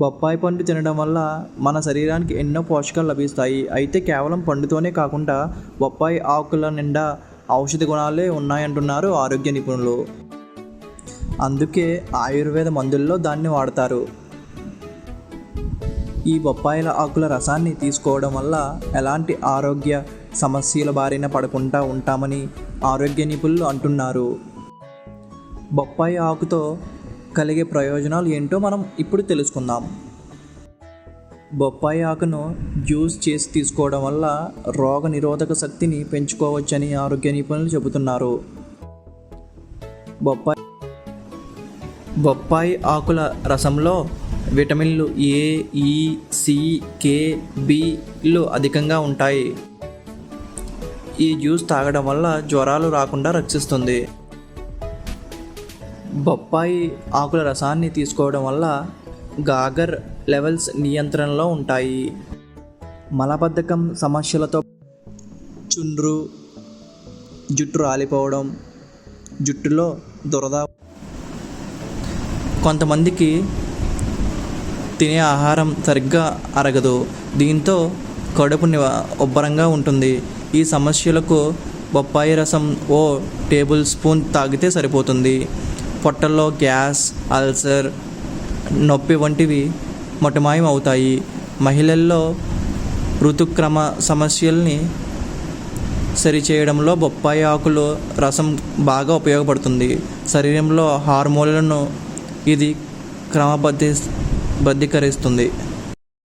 బొప్పాయి పండు తినడం వల్ల మన శరీరానికి ఎన్నో పోషకాలు లభిస్తాయి. అయితే కేవలం పండుతోనే కాకుండా బొప్పాయి ఆకుల నిండా ఔషధ గుణాలే ఉన్నాయంటున్నారు ఆరోగ్య నిపుణులు. అందుకే ఆయుర్వేద మందుల్లో దాన్ని వాడతారు. ఈ బొప్పాయిల ఆకుల రసాన్ని తీసుకోవడం వల్ల ఎలాంటి ఆరోగ్య సమస్యల బారిన పడకుండా ఉంటామని ఆరోగ్య నిపుణులు అంటున్నారు. బొప్పాయి ఆకుతో కలిగే ప్రయోజనాలు ఏంటో మనం ఇప్పుడు తెలుసుకుందాం. బొప్పాయి ఆకును జ్యూస్ చేసి తీసుకోవడం వల్ల రోగ నిరోధక శక్తిని పెంచుకోవచ్చని ఆరోగ్య నిపుణులు చెబుతున్నారు. బొప్పాయి బొప్పాయి ఆకుల రసంలో విటమిన్లు ఏ ఈ సి కే బిలు అధికంగా ఉంటాయి. ఈ జ్యూస్ తాగడం వల్ల జ్వరాలు రాకుండా రక్షిస్తుంది. బొప్పాయి ఆకుల రసాన్ని తీసుకోవడం వల్ల గాగర్ లెవెల్స్ నియంత్రణలో ఉంటాయి. మలబద్ధకం సమస్యలతో చుండ్రు జుట్టు రాలిపోవడం జుట్టులో దురద. కొంతమందికి తినే ఆహారం సరిగ్గా అరగదు. దీంతో కడుపు నివ ఉబ్బరంగా ఉంటుంది. ఈ సమస్యలకు బొప్పాయి రసం ఓ టేబుల్ స్పూన్ తాగితే సరిపోతుంది. పొట్టల్లో గ్యాస్ అల్సర్ నొప్పి వంటివి మొటమాయం అవుతాయి మహిళల్లో ఋతుక్రమ సమస్యల్ని సరిచేయడంలో బొప్పాయి ఆకులు రసం బాగా ఉపయోగపడుతుంది. శరీరంలో హార్మోన్లను ఇది క్రమబద్ధి బద్ధీకరిస్తుంది